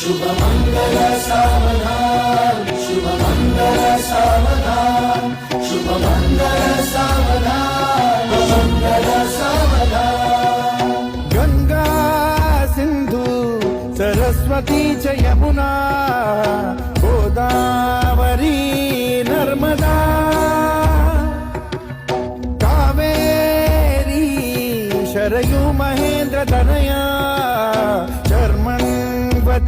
శుభమంగళ సావధాన్ శుభమంగళ సావధాన్ శుభమంగళ సావధాన్ మంగళ సావధాన్. గంగా సింధు సరస్వతి చ గోదావరి నర్మదా. కావేరీ శరయు మహేంద్ర తనయా